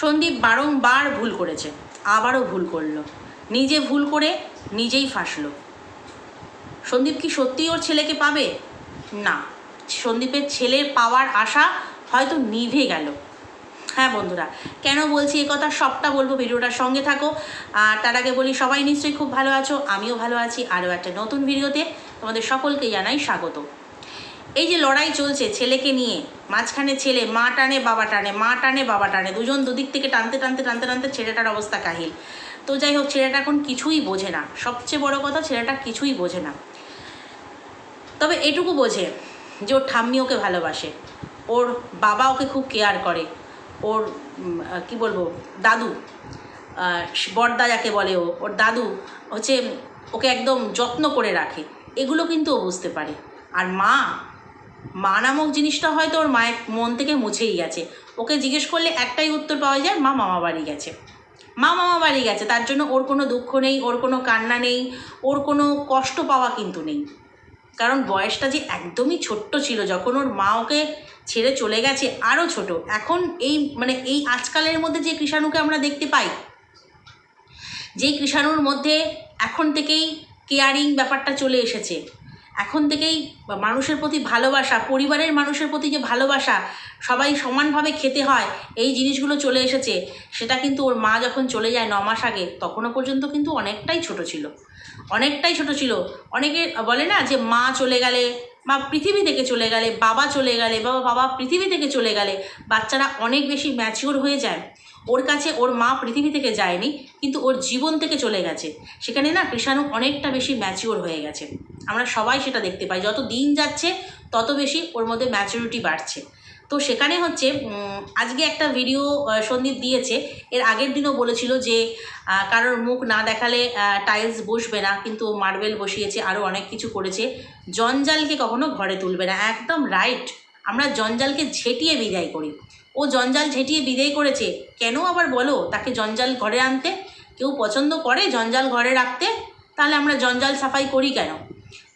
সন্দীপ বারংবার ভুল করেছে, আবারও ভুল করল। নিজে ভুল করে নিজেই ফাঁসলো। সন্দীপ কি সত্যিই ওর ছেলেকে পাবে? না। সন্দীপের ছেলের পাওয়ার আশা হয়তো নিভে গেল। হ্যাঁ বন্ধুরা, কেন বলছি এ কথা? সবটা বলব, ভিডিওটার সঙ্গে থাকো। আর তার আগে বলি, সবাই নিশ্চয়ই খুব ভালো আছো, আমিও ভালো আছি। আরও একটা নতুন ভিডিওতে তোমাদের সকলকে জানাই স্বাগত। এই যে লড়াই চলছে ছেলেকে নিয়ে, মাঝখানে ছেলে, মা টানে, বাবা টানে, মা টানে, বাবা টানে, দুজন দুদিক থেকে টানতে টানতে টানতে টানতে ছেলেটার অবস্থা কাহিল। তো যাই হোক, ছেলেটা এখন কিছুই বোঝে না। সবচেয়ে বড় কথা, ছেলেটা কিছুই বোঝে না। তবে এটুকু বোঝে যে ওর ঠাম্মি ওকে ভালোবাসে। ওর বাবা ওকে খুব কেয়ার করে। ওর কি বলব, দাদু বড়দা যাকে বলে ও, ওর দাদু হচ্ছে ওকে একদম যত্ন করে রাখে। এগুলো কিন্তু ও বুঝতে পারে। আর মা মা নামক জিনিসটা হয়তো ওর মায়ের মন থেকে মুছেই গেছে। ওকে জিজ্ঞেস করলে একটাই উত্তর পাওয়া যায়, মা মামা বাড়ি গেছে। মা মামা বাড়ি গেছে, তার জন্য ওর কোনো দুঃখ নেই, ওর কোনো কান্না নেই, ওর কোনো কষ্ট পাওয়া কিন্তু নেই। কারণ বয়সটা যে একদমই ছোট্ট ছিল, যখন ওর মা ওকে ছেড়ে চলে গেছে আরও ছোট, এখন এই মানে এই আজকালের মধ্যে যে কৃষাণুকে আমরা দেখতে পাই যেই কৃষাণুর মধ্যে এখন থেকেই কেয়ারিং ব্যাপারটা চলে এসেছে। এখন থেকেই মানুষের প্রতি ভালোবাসা, পরিবারের মানুষের প্রতি যে ভালোবাসা, সবাই সমানভাবে খেতে হয়, এই জিনিসগুলো চলে এসেছে, সেটা কিন্তু ওর মা যখন চলে যায় ন মাস আগে, তখনও পর্যন্ত কিন্তু অনেকটাই ছোট ছিল। অনেকটাই ছোট ছিল। অনেকে বলে না যে মা চলে গেলে মা পৃথিবী থেকে চলে গেলে, বাবা চলে গেলে বাবা বাবা পৃথিবী থেকে চলে গেলে বাচ্চারা অনেক বেশি ম্যাচিওর হয়ে যায়। ওর কাছে ওর মা পৃথিবী থেকে যায়নি, কিন্তু ওর জীবন থেকে চলে গেছে। সেখানে না কৃষাণু অনেকটা বেশি ম্যাচিওর হয়ে গেছে। আমরা সবাই সেটা দেখতে পাই। যত দিন যাচ্ছে, তত বেশি ওর মধ্যে ম্যাচুরিটি বাড়ছে। তো সেখানে হচ্ছে আজকে একটা ভিডিও সন্দীপ দিয়েছে। এর আগের দিনও বলেছিল যে কারোর মুখ না দেখালে টাইলস বসবে না, কিন্তু মার্বেল বসিয়েছে আরও অনেক কিছু করেছে। জঞ্জালকে কখনো ঘরে তুলবে না। একদম রাইট আমরা জঞ্জালকে ঝেঁটিয়ে বিদায় করি। ও জঞ্জাল ঝেঁটিয়ে বিদায় করেছে। কেন আবার বলো, তাকে জঞ্জাল ঘরে আনতে? কেউ পছন্দ করে জঞ্জাল ঘরে রাখতে? তাহলে আমরা জঞ্জাল সাফাই করি কেন?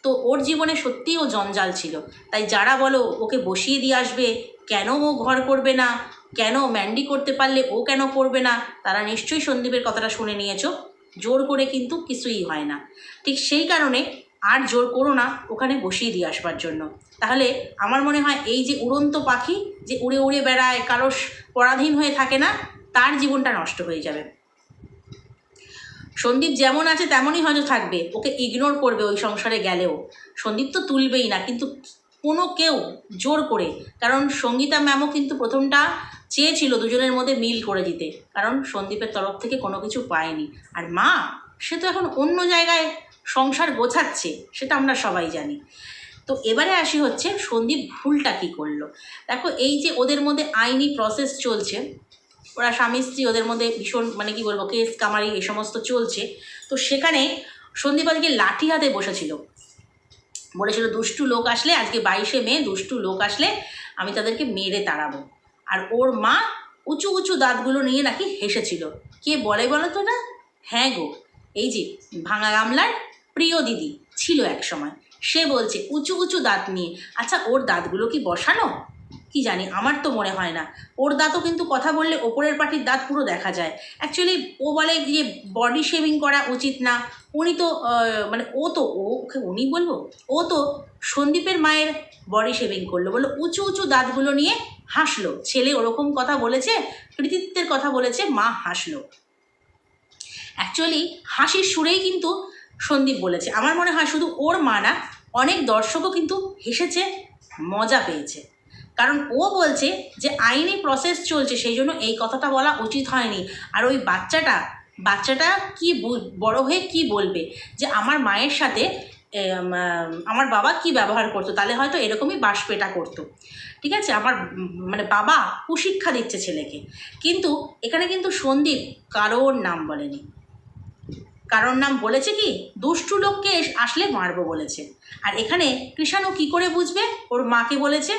তো ওর জীবনে সত্যিই ও জঞ্জাল ছিল। তাই যারা বলো, ওকে বসিয়ে দিয়ে আসবে, কেন ও ঘর করবে না? কেন ম্যান্ডি করতে পারলে ও কেন করবে না? তারা নিশ্চয়ই সন্দীপের কথাটা শুনে নিয়েছো। জোর করে কিন্তু কিছুই হয় না। ঠিক সেই কারণে আর জোর করো না, ওখানে বসিয়ে দিয়ে আসবার জন্য। তাহলে আমার মনে হয় এই যে উড়ন্ত পাখি যে উড়ে উড়ে বেড়ায়, কারও পরাধীন হয়ে থাকে না, তার জীবনটা নষ্ট হয়ে যাবে। সন্দীপ যেমন আছে তেমনই হয়তো থাকবে, ওকে ইগনোর করবে ওই সংসারে গেলেও। সন্দীপ তো তুলবেই না, কিন্তু কোনো কেউ জোর করে, কারণ সঙ্গীতা ম্যামও কিন্তু প্রথমটা চেয়েছিল দুজনের মধ্যে মিল করে দিতে, কারণ সন্দীপের তরফ থেকে কোনো কিছু পায়নি। আর মা, সে তো এখন অন্য জায়গায় সংসার গোছাচ্ছে, সেটা আমরা সবাই জানি। তো এবারে আসি হচ্ছে সন্দীপ ভুলটা কী করল? দেখো, এই যে ওদের মধ্যে আইনি প্রসেস চলছে, ওরা স্বামী স্ত্রী ওদের মধ্যে ভীষণ মানে কি বলব কেস কামারি এই সমস্ত চলছে, তো সেখানে সন্দীপ আজকে লাঠি হাতে বসেছিল। বলেছিল, দুষ্টু লোক আসলে, আজকে বাইশে মে, দুষ্টু লোক আসলে আমি তাদেরকে মেরে তাড়াবো। আর ওর মা উঁচু উঁচু দাঁতগুলো নিয়ে নাকি হেসেছিল। কে বলে বলো তো না হ্যাঁ গো, এই যে ভাঙা গামলার প্রিয় দিদি, ছিল এক সময়। সে বলছে, উঁচু উঁচু দাঁত নিয়ে। আচ্ছা ওর দাঁতগুলো কি বসানো? কি জানি, আমার তো মনে হয় না। ওর দাঁতও কিন্তু কথা বললে ওপরের পাটির দাঁত পুরো দেখা যায়। অ্যাকচুয়ালি ও বলে যে বডি শেভিং করা উচিত না। উনি তো মানে ও তো, ও, ওকে উনি বলব? ও তো সন্দীপের মায়ের বডি শেভিং করল। বলল, উঁচু উঁচু দাঁতগুলো নিয়ে হাসলো। ছেলে ওরকম কথা বলেছে, কৃতিত্বের কথা বলেছে, মা হাসলো। অ্যাকচুয়ালি হাসির সুরেই কিন্তু সন্দীপ বলেছে। আমার মনে হয় শুধু ওর মা না, অনেক দর্শকও কিন্তু হেসেছে, মজা পেয়েছে। কারণ ও বলছে যে, আইনি প্রসেস চলছে, সেই জন্য এই কথাটা বলা উচিত হয়নি। আর ওই বাচ্চাটা বাচ্চাটা কি বড় হয়ে কি বলবে? যে, আমার মায়ের সাথে আমার বাবা কি ব্যবহার করতো? তাহলে হয়তো এরকমই বাস পেটা করতো। ঠিক আছে? আমার মানে বাবা কুশিক্ষা দিচ্ছে ছেলেকে। কিন্তু এখানে কিন্তু সন্দীপ কারোর নাম বলেনি। কারোর নাম বলেছে কি? দুষ্টু লোককে আসলে মারবো বলেছে। আর এখানে কৃষাণু কি করে বুঝবে? ওর মাকে বলেছে।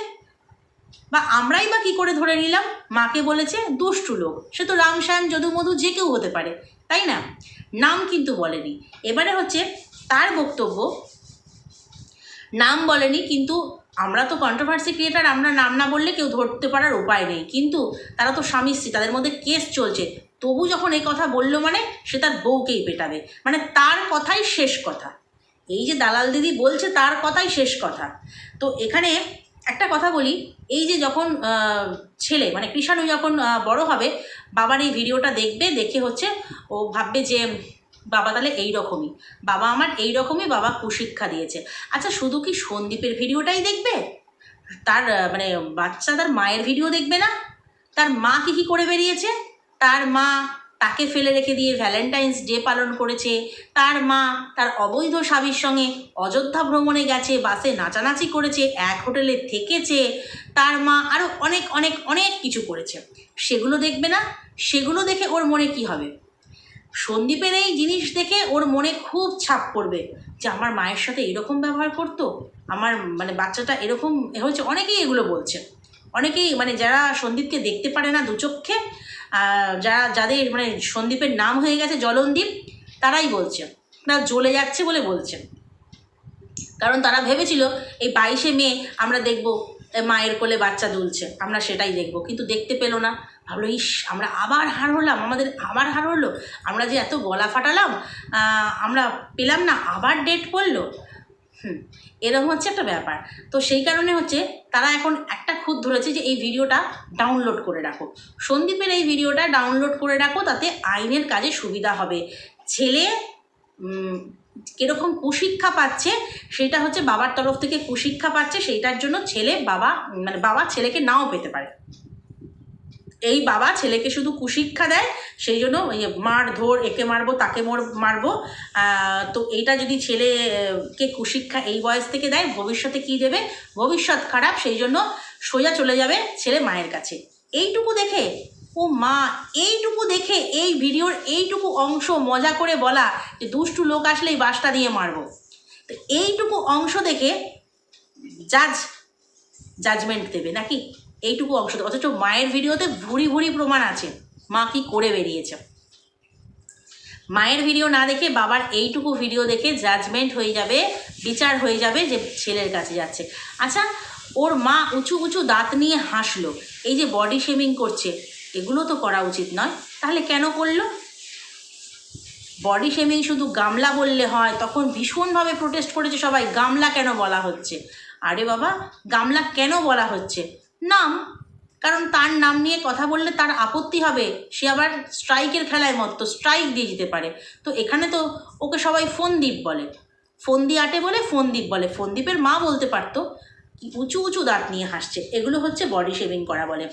বা আমরাই বা কি করে ধরে নিলাম? মাকে বলেছে দুষ্টু লোক। সে তো রাম, শ্যাম, যদু, মধু যে কেউ হতে পারে, তাই না? নাম কিন্তু বলেনি। এবারে হচ্ছে তার বক্তব্য, নাম বলেনি, কিন্তু আমরা তো কন্ট্রোভার্সি ক্রিয়েটার আমরা নাম না বললে কেউ ধরতে পারার উপায় নেই। কিন্তু তারা তো স্বামী স্ত্রী, তাদের মধ্যে কেস চলছে। তবু যখন এই কথা বলল মানে সে তার বউকেই পেটাবে। মানে তার কথাই শেষ কথা। এই যে দালাল দিদি বলছে তার কথাই শেষ কথা। তো এখানে একটা কথা বলি, এই যে যখন ছেলে মানে কৃষাণু যখন বড় হবে, বাবার এই ভিডিওটা দেখবে, দেখে হচ্ছে ও ভাববে যে বাবা তাহলে এই রকমই বাবা আমার এই রকমই বাবা কুশিক্ষা দিয়েছে। আচ্ছা শুধু কি সন্দীপের ভিডিওটাই দেখবে? তার মানে বাচ্চা তার মায়ের ভিডিও দেখবে না? তার মা কি কি করে বেরিয়েছে? তার মা তাকে ফেলে রেখে দিয়ে ভ্যালেন্টাইন্স ডে পালন করেছে। তার মা তার অবৈধ স্বামীর সঙ্গে অযোধ্যা ভ্রমণে গেছে, বাসে নাচানাচি করেছে, এক হোটেলে থেকেছে। তার মা আরও অনেক অনেক অনেক কিছু করেছে। সেগুলো দেখবে না? সেগুলো দেখে ওর মনে কি হবে? সন্দীপের এই জিনিস দেখে ওর মনে খুব ছাপ পড়বে যে আমার মায়ের সাথে এরকম ব্যবহার করতো, আমার মানে বাচ্চাটা এরকম হয়েছে। অনেকেই এগুলো বলছে। অনেকেই মানে যারা সন্দীপকে দেখতে পারে না দুচক্ষে যারা, যাদের মানে সন্দীপের নাম হয়ে গেছে জলনদীপ, তারাই বলছে। না, জ্বলে যাচ্ছে বলে বলছে। কারণ তারা ভেবেছিল, এই বাইশে মে আমরা দেখব মায়ের কোলে বাচ্চা দুলছে, আমরা সেটাই দেখব। কিন্তু দেখতে পেল না। ভাবলো, ইস, আমরা আবার হার হলাম, আমাদের আবার হার হলো, আমরা যে এত গলা ফাটালাম আমরা পেলাম না, আবার ডেট পড়ল হুম, এরকম হচ্ছে একটা ব্যাপার। তো সেই কারণে হচ্ছে তারা এখন একটা খুদ ধরেছে যে এই ভিডিওটা ডাউনলোড করে রাখো। সন্দীপের এই ভিডিওটা ডাউনলোড করে রাখো, তাতে আইনের কাজে সুবিধা হবে। ছেলে কীরকম কুশিক্ষা পাচ্ছে, সেটা হচ্ছে বাবার তরফ থেকে কুশিক্ষা পাচ্ছে, সেইটার জন্য ছেলে বাবা মানে বাবা ছেলেকে নাও পেতে পারে। এই বাবা ছেলেকে শুধু কুশিক্ষা দেয়, সেই জন্য মার ধর, একে মারবো, তাকে মোর মারবো। তো এইটা যদি ছেলেকে কুশিক্ষা এই বয়স থেকে দেয়, ভবিষ্যতে কি দেবে? ভবিষ্যৎ খারাপ, সেই জন্য সোজা চলে যাবে ছেলে মায়ের কাছে। এইটুকু দেখে, ও মা, এইটুকু দেখে, এই ভিডিওর এইটুকু অংশ মজা করে বলা যে দুষ্টু লোক আসলেই বাসটা দিয়ে মারবো। তো এইটুকু অংশ দেখে জাজ জাজমেন্ট দেবে নাকি? এইটুকু অংশ অথচ মায়ের ভিডিওতে ভুরি ভুরি প্রমাণ আছে। মা কি করে বেরিয়েছে? মায়ের ভিডিও না দেখে বাবার এইটুকু ভিডিও দেখে জাজমেন্ট হয়ে যাবে, বিচার হয়ে যাবে যে ছেলের কাছে যাচ্ছে। আচ্ছা ওর মা উঁচু উঁচু দাঁত নিয়ে হাসলো। এই যে বডি শেমিং করছে, এগুলো তো করা উচিত নয়। তাহলে কেন করল? বডি শেমিং শুধু গামলা বললে হয়, তখন ভীষণভাবে প্রোটেস্ট করেছে সবাই। গামলা কেন বলা হচ্ছে? আরে বাবা, গামলা কেন বলা হচ্ছে? নাম, কারণ তার নাম নিয়ে কথা বললে তার আপত্তি হবে। সে আবার স্ট্রাইকের খেলায় মত স্ট্রাইক দিয়ে যেতে পারে। তো এখানে তো ওকে সবাই ফোনদ্বীপ বলে। ফন্দি আটে বলে ফোনদ্বীপ বলে। ফোনদ্বীপের মা বলতে পারতো উঁচু উঁচু দাঁত নিয়ে হাসছে। এগুলো হচ্ছে বডি শেভিং করা বলে।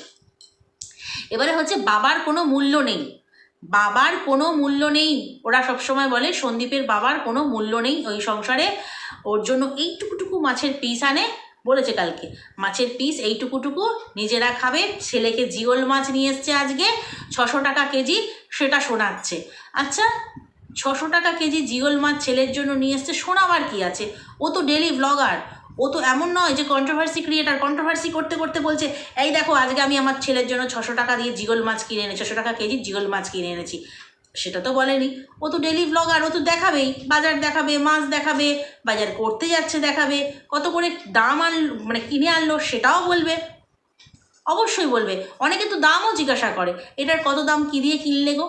এবারে হচ্ছে বাবার কোনো মূল্য নেই। বাবার কোনো মূল্য নেই। ওরা সবসময় বলে, সন্দীপের বাবার কোনো মূল্য নেই ওই সংসারে। ওর জন্য এইটুকুটুকু মাছের পিস আনে। বলেছে কালকে। মাছের পিস এইটুকুটুকু নিজেরা খাবে, ছেলেকে জিওল মাছ নিয়ে এসছে আজকে, ছশো টাকা কেজি, সেটা শোনাচ্ছে। আচ্ছা ছশো টাকা কেজি জিওল মাছ ছেলের জন্য নিয়ে এসছে, শোনাবার কি আছে? ও তো ডেলি ব্লগার ও তো এমন নয় যে কন্ট্রোভার্সি ক্রিয়েটার কন্ট্রোভার্সি করতে করতে বলছে, এই দেখো, আজকে আমি আমার ছেলের জন্য ছশো টাকা দিয়ে জিগল মাছ কিনে এনেছি, ছশো টাকা কেজি জিগল মাছ কিনে এনেছি। সেটা তো বলেনি। ও তো ডেলি ব্লগার ও তো দেখাবেই। বাজার দেখাবে, মাছ দেখাবে, বাজার করতে যাচ্ছে, দেখাবে। কত করে দাম আন মানে কিনে আনলো সেটাও বলবে। অবশ্যই বলবে। অনেকে তো দামও জিজ্ঞাসা করে। এটার কত দাম, কী দিয়ে কিনলে গো?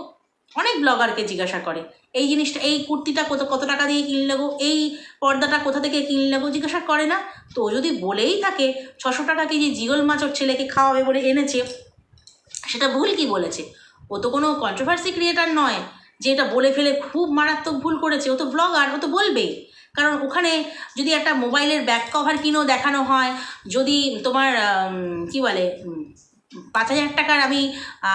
অনেক ব্লগারকে জিজ্ঞাসা করে। এই জিনিসটা, এই কুর্তিটা কত কত টাকা দিয়ে কিনলে গো? এই পর্দাটা কোথা থেকে কিনলে গো? জিজ্ঞাসা করে না। তো যদি বলেই থাকে, ছশো টাকা কেজি জিগল মাছ ওর ছেলেকে খাওয়াবে বলে এনেছে, সেটা ভুল কি বলেছে? ও তো কোনো কন্ট্রোভার্সি ক্রিয়েটার নয়, যে এটা বলে ফেলে খুব মারাত্মক ভুল করেছে। ও তো ব্লগার ও তো বলবেই। কারণ ওখানে যদি একটা মোবাইলের ব্যাক কভার কিনেও দেখানো হয়, যদি তোমার কি বলে পাঁচ হাজার টাকার আমি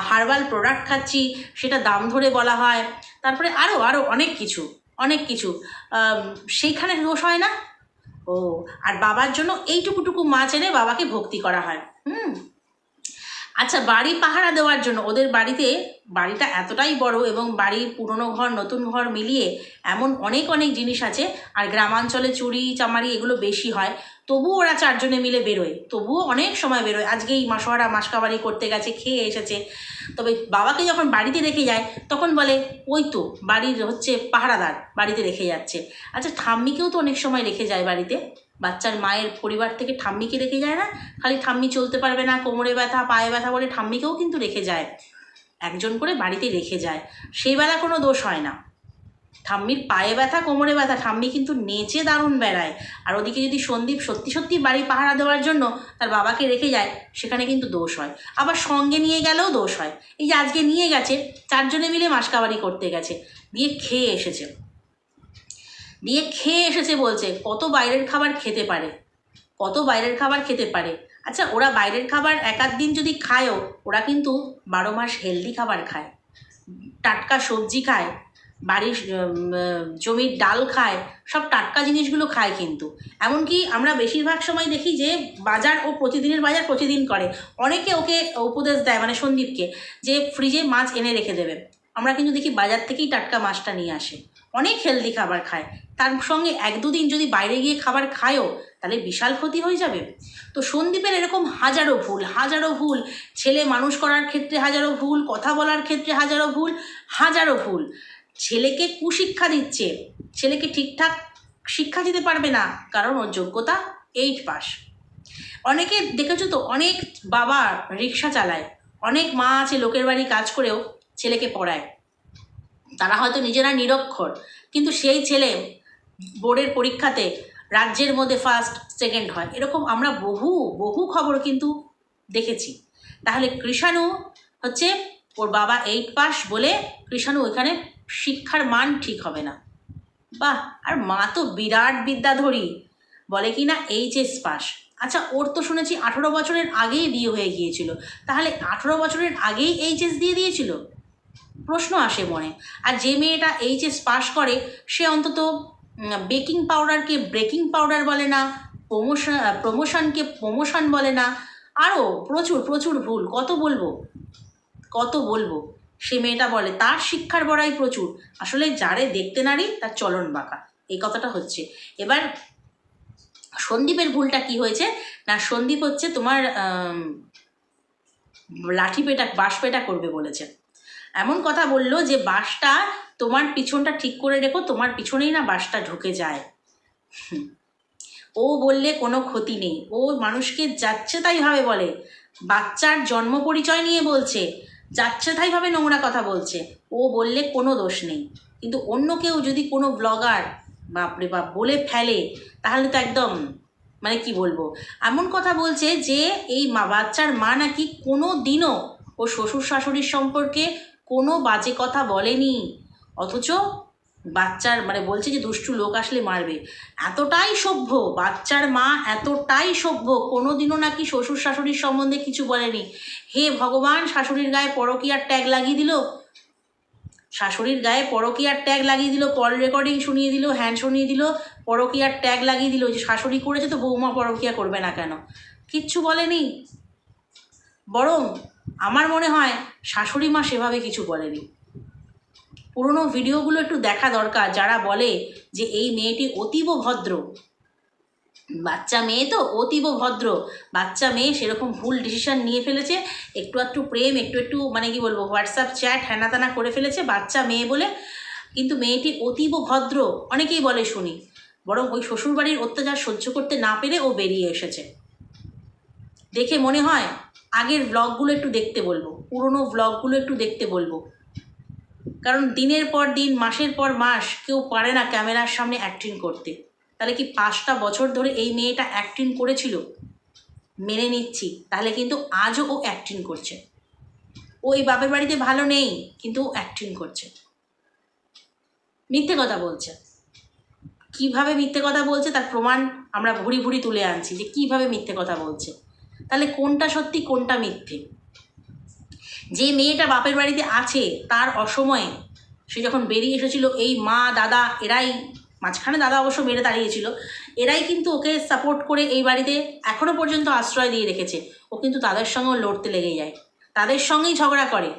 হার্বাল প্রোডাক্ট খাচ্ছি, সেটা দাম ধরে বলা হয়, তারপরে আরও আরও অনেক কিছু অনেক কিছু সেইখানে দোষ হয় না? ও, আর বাবার জন্য এইটুকুটুকু মাছ এনে বাবাকে ভক্তি করা হয়। হুম? আচ্ছা বাড়ি পাহারা দেওয়ার জন্য ওদের বাড়িতে, বাড়িটা এতটাই বড় এবং বাড়ির পুরনো ঘর, নতুন ঘর মিলিয়ে এমন অনেক অনেক জিনিস আছে, আর গ্রামাঞ্চলে চুরি, চামারি এগুলো বেশি হয়, তবুও ওরা চারজনে মিলে বেরোয়, তবুও অনেক সময় বেরোয়। আজকে এই মাসোয়ারা মাসকাবারি করতে গেছে, খেয়ে এসেছে। তবে বাবাকে যখন বাড়িতে রেখে যায়, তখন বলে, ওই তো, বাড়ির হচ্ছে পাহারাদার, বাড়িতে রেখে যাচ্ছে। আচ্ছা ঠাম্মিকেও তো অনেক সময় রেখে যায় বাড়িতে। বাচ্চার মায়ের পরিবার থেকে ঠাম্মিকে রেখে যায় না, খালি ঠাম্মি চলতে পারবে না, কোমরে ব্যথা, পায়ে ব্যথা বলে ঠাম্মিকেও কিন্তু রেখে যায়, একজন করে বাড়িতে রেখে যায়, সেই বেলা কোনো দোষ হয় না। ঠাম্মির পায়ে ব্যথা, কোমরে ব্যথা, ঠাম্মি কিন্তু নেচে দারুণ বেড়ায়, আর ওদিকে যদি সন্দীপ সত্যি সত্যি বাড়ি পাহারা দেওয়ার জন্য তার বাবাকে রেখে যায়, সেখানে কিন্তু দোষ হয়। আবার সঙ্গে নিয়ে গেলেও দোষ হয়। এই যে আজকে নিয়ে গেছে, চারজনে মিলে মাসকাবারি করতে গেছে, দিয়ে খেয়ে এসেছে। দিয়ে খেয়ে এসেছে বলছে, কত বাইরের খাবার খেতে পারে? কত বাইরের খাবার খেতে পারে? আচ্ছা ওরা বাইরের খাবার এক দিন যদি খায়ও, ওরা কিন্তু বারো মাস হেলদি খাবার খায়। টাটকা সবজি খায়, বাড়ির জমির ডাল খায়, সব টাটকা জিনিসগুলো খায় কিন্তু। এমনকি আমরা বেশিরভাগ সময় দেখি যে বাজার ও প্রতিদিনের বাজার প্রতিদিন করে। অনেকে ওকে উপদেশ দেয় মানে সন্দীপকে, যে ফ্রিজে মাছ এনে রেখে দেবে। আমরা কিন্তু দেখি বাজার থেকেই টাটকা মাছটা নিয়ে আসে। অনেক হেলদি খাবার খায়। তার সঙ্গে এক দুদিন যদি বাইরে গিয়ে খাবার খায়ও, তাহলে বিশাল ক্ষতি হয়ে যাবে। তো সন্দীপের এরকম হাজারো ভুল হাজারো ভুল, ছেলে মানুষ করার ক্ষেত্রে হাজারো ভুল, কথা বলার ক্ষেত্রে হাজারো ভুল হাজারো ভুল। ছেলেকে কুশিক্ষা দিচ্ছে, ছেলেকে ঠিকঠাক শিক্ষা দিতে পারবে না, কারণ ওর যোগ্যতা এইট পাস। অনেকে দেখেছ তো, অনেক বাবা রিক্সা চালায়, অনেক মা আছে লোকের বাড়ি কাজ করেও ছেলেকে পড়ায়। তারা হয়তো নিজেরা নিরক্ষর। কিন্তু সেই ছেলে বোর্ডের পরীক্ষাতে রাজ্যের মধ্যে ফার্স্ট সেকেন্ড হয়। এরকম আমরা বহু বহু খবর কিন্তু দেখেছি। তাহলে কৃষাণু হচ্ছে ওর বাবা এইট পাস বলে কৃষাণু ওইখানে শিক্ষার মান ঠিক হবে না। বাহ, আর মা তো বিরাট বিদ্যাধরী। বলে কি না এইচএস পাস আচ্ছা ওর তো শুনেছি আঠেরো বছরের আগেই বিয়ে হয়ে গিয়েছিল। তাহলে আঠেরো বছরের আগেই এইচএস দিয়ে দিয়েছিল? প্রশ্ন আসে মনে। আর যে মেয়েটা এইচএস পাস করে, সে অন্তত বেকিং পাউডারকে ব্রেকিং পাউডার বলে না প্রমোশন প্রমোশনকে প্রমোশন বলে না আরও প্রচুর প্রচুর ভুল, কত বলব? কত বলব? সে মেয়েটা বলে, তার শিক্ষার বড়াই প্রচুর। আসলে যারে দেখতে নারী, তার চলন বাঁকা। এই কথাটা হচ্ছে। এবার, সন্দীপের ভুলটা কি হয়েছে? না, সন্দীপ হচ্ছে তোমার লাঠি পেটা, বাঁশ পেটা করবে বলেছে। এমন কথা বলল যে বাসটা তোমার পিছনটা ঠিক করে রেখো, তোমার পিছনেই না বাসটা ঢুকে যায়। ও বললে কোনো ক্ষতি নেই। ও মানুষকে যাচ্ছে তাই ভাবে বলে। বাচ্চার জন্ম পরিচয় নিয়ে বলছে, যাচ্ছে তাই ভাবে নোংরা কথা বলছে। ও বললে কোনো দোষ নেই। কিন্তু অন্য কেউ যদি কোনো ব্লগার বাপরে বাপ, বলে ফেলে, তাহলে তো একদম মানে কি বলব? এমন কথা বলছে যে এই বাচ্চার মা নাকি কোনো দিনও ও শ্বশুর শাশুড়ির সম্পর্কে কোনো বাজে কথা বলেনি। অথচ বাচ্চার মানে বলছে যে দুষ্টু লোক আসলে মারবে। এতটাই সভ্য, বাচ্চার মা এতটাই সভ্য কোনো দিনও নাকি শ্বশুর শাশুড়ির সম্বন্ধে কিছু বলেনি। হে ভগবান, শাশুড়ির গায়ে পরকীয়ার ট্যাগ লাগিয়ে দিল? শাশুড়ির গায়ে পরকীয়ার ট্যাগ লাগিয়ে দিল, কল রেকর্ডিং শুনিয়ে দিল হ্যান্ড শুনিয়ে দিল, পরকীয়ার ট্যাগ লাগিয়ে দিল, যে শাশুড়ি করেছে তো বৌমা পরকীয়া করবে না কেন? কিচ্ছু বলেনি। বরং আমার মনে হয় শাশুড়ি মা সেভাবে কিছু বলেনি। পুরনো ভিডিওগুলো একটু দেখা দরকার, যারা বলে যে এই মেয়েটি অতীব ভদ্র। বাচ্চা মেয়ে তো অতীব ভদ্র। বাচ্চা মেয়ে সেরকম ভুল ডিসিশন নিয়ে ফেলেছে, একটু একটু প্রেম, একটু একটু মানে কি বলব হোয়াটসঅ্যাপ চ্যাট হ্যানাতানা করে ফেলেছে বাচ্চা মেয়ে বলে। কিন্তু মেয়েটি অতীব ভদ্র, অনেকেই বলে শুনি। বরং ওই শ্বশুরবাড়ির অত্যাচার সহ্য করতে না পেরে ও বেরিয়ে এসেছে। দেখে মনে হয় আগের ব্লগগুলো একটু দেখতে বলব, পুরনো ব্লগগুলো একটু দেখতে বলব। কারণ দিনের পর দিন, মাসের পর মাস কেউ পারে না ক্যামেরার সামনে অ্যাক্টিং করতে। তাহলে কি পাঁচটা বছর ধরে এই মেয়েটা অ্যাক্টিং করেছিল? মেনে নিচ্ছি, তাহলে কিন্তু আজও ও অ্যাক্টিং করছে। ও এই বাপের বাড়িতে ভালো নেই, কিন্তু ও অ্যাক্টিং করছে। মিথ্যে কথা বলছে। কীভাবে মিথ্যে কথা বলছে তার প্রমাণ আমরা ভুড়ি ভুড়ি তুলে আনছি যে কীভাবে মিথ্যে কথা বলছে। তাহলে কোনটা সত্যি, কোনটা মিথ্যে? যে মেয়েটা বাপের বাড়িতে আছে, তার অসময়ে সে যখন বেরিয়ে এসেছিল, এই মা, দাদা এরাই, মাঝখানে দাদা অবশ্য মেরে দাঁড়িয়েছিল, এরাই কিন্তু ওকে সাপোর্ট করে এই বাড়িতে এখনও পর্যন্ত আশ্রয় দিয়ে রেখেছে। ও কিন্তু তাদের সঙ্গেও লড়তে লেগে যায়। তাদের সঙ্গেই ঝগড়া করে।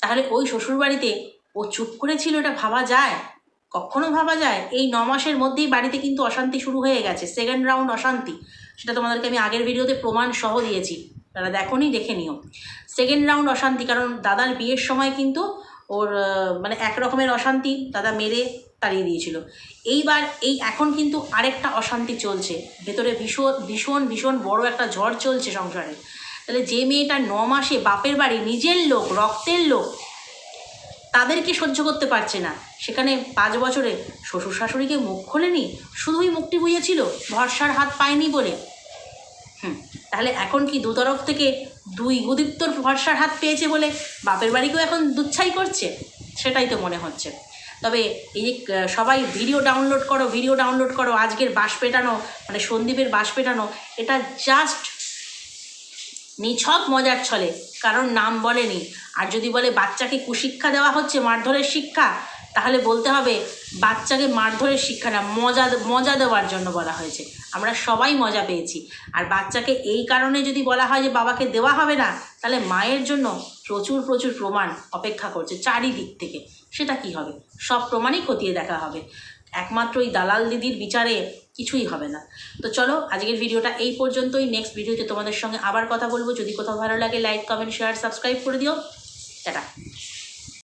তাহলে ওই শ্বশুরবাড়িতে ও চুপ করেছিল এটা ভাবা যায়? কখনো ভাবা যায়? এই ন মাসের মধ্যেই বাড়িতে কিন্তু অশান্তি শুরু হয়ে গেছে। সেকেন্ড রাউন্ড অশান্তি। সেটা তোমাদেরকে আমি আগের ভিডিওতে প্রমাণ সহ দিয়েছি। তারা দেখোনি, দেখে নিও। সেকেন্ড রাউন্ড অশান্তি, কারণ দাদার বিয়ের সময় কিন্তু ওর মানে এক রকমের অশান্তি দাদা মেরে তাড়িয়ে দিয়েছিল। এইবার এই এখন কিন্তু আরেকটা অশান্তি চলছে। ভেতরে ভীষণ ভীষণ ভীষণ বড় একটা ঝড় চলছে সংসারে। তাহলে যে মেয়েটা ন মাসে বাপের বাড়ি, নিজের লোক, রক্তের লোক তাদেরকে সহ্য করতে পারছে না। সেখানে পাঁচ বছরে শ্বশুর শাশুড়িকে মুখ খোলেনি, শুধুই মুখটি বুঝেছিল, ভরসার হাত পায়নি বলে। হুম, তাহলে এখন কি দুতরফ থেকে দুই গুদীপ্তর ভরসার হাত পেয়েছে বলে বাপের বাড়িকেও এখন দুচ্ছাই করছে? সেটাই তো মনে হচ্ছে। তবে এই যে সবাই ভিডিও ডাউনলোড করো, ভিডিও ডাউনলোড করো, আজকের বাস পেটানো মানে সন্দীপের বাস পেটানো, এটা জাস্ট নিছক মজার ছলে, কারণ নাম বলেনি আর যদি বলে বাচ্চাকে কুশিক্ষা দেওয়া হচ্ছে মারধরের শিক্ষা, তাহলে বলতে হবে বাচ্চাকে মারধরের শিক্ষা না, মজা মজা দেওয়ার জন্য বলা হয়েছে। আমরা সবাই মজা পেয়েছি। আর বাচ্চাকে এই কারণে যদি বলা হয় যে বাবাকে দেওয়া হবে না, তাহলে মায়ের জন্য প্রচুর প্রচুর প্রমাণ অপেক্ষা করছে চারিদিক থেকে। সেটা কি হবে? সব প্রমাণই খতিয়ে দেখা হবে। একমাত্র ওই দালাল দিদির বিচারে কিছুই হবে না। তো চলো, আজকের ভিডিওটা এই পর্যন্তই। নেক্সট ভিডিওতে তোমাদের সঙ্গে আবার কথা বলব। যদি কোথাও ভালো লাগে লাইক কমেন্ট শেয়ার সাবস্ক্রাইব করে দিও। টাটা।